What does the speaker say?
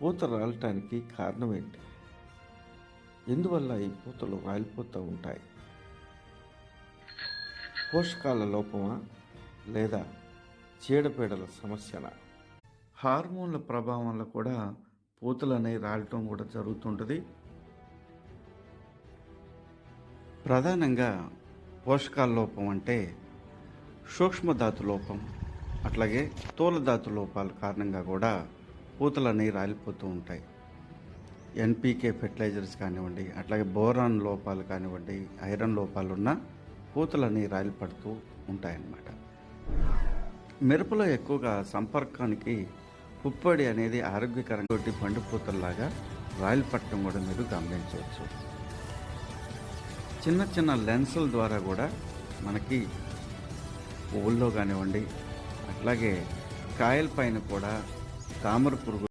పూత రాలటానికి కారణం ఏంటి? ఎందువల్ల ఈ పూతలు రాలిపోతూ ఉంటాయి? పోషకాల లోపమా లేదా చీడపీడల సమస్యనా? హార్మోన్ల ప్రభావం వల్ల కూడా పూతలు అనేవి రాలటం కూడా జరుగుతుంటుంది. ప్రధానంగా పోషకాల లోపం అంటే సూక్ష్మధాతు లోపం అట్లాగే స్థూలధాతు లోపాల కారణంగా కూడా పూతలు అనేవి రాలిపోతూ ఉంటాయి. ఎన్పీకే ఫెర్టిలైజర్స్ కానివ్వండి అట్లాగే బోరాన్ లోపాలు కానివ్వండి ఐరన్ లోపాలు ఉన్న పూతలు అనేవి రాలిపడుతూ ఉంటాయన్నమాట. మిరపలో ఎక్కువగా సంపర్కానికి పుప్పొడి అనేది ఆరోగ్యకరంగా ఒకటి పండు పూతల్లాగా రాయిల్ పట్టడం కూడా మీరు గమనించవచ్చు. చిన్న చిన్న లెన్సుల ద్వారా కూడా మనకి పువ్వుల్లో కానివ్వండి అట్లాగే కాయల పైన కూడా తామర పురుగు